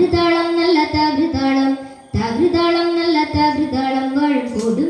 തകൃതാളം നല്ല തകൃതാളം. തകൃതാളം നല്ല തകൃതാളങ്ങൾ കൊടുങ്ങല്ലൂരിലും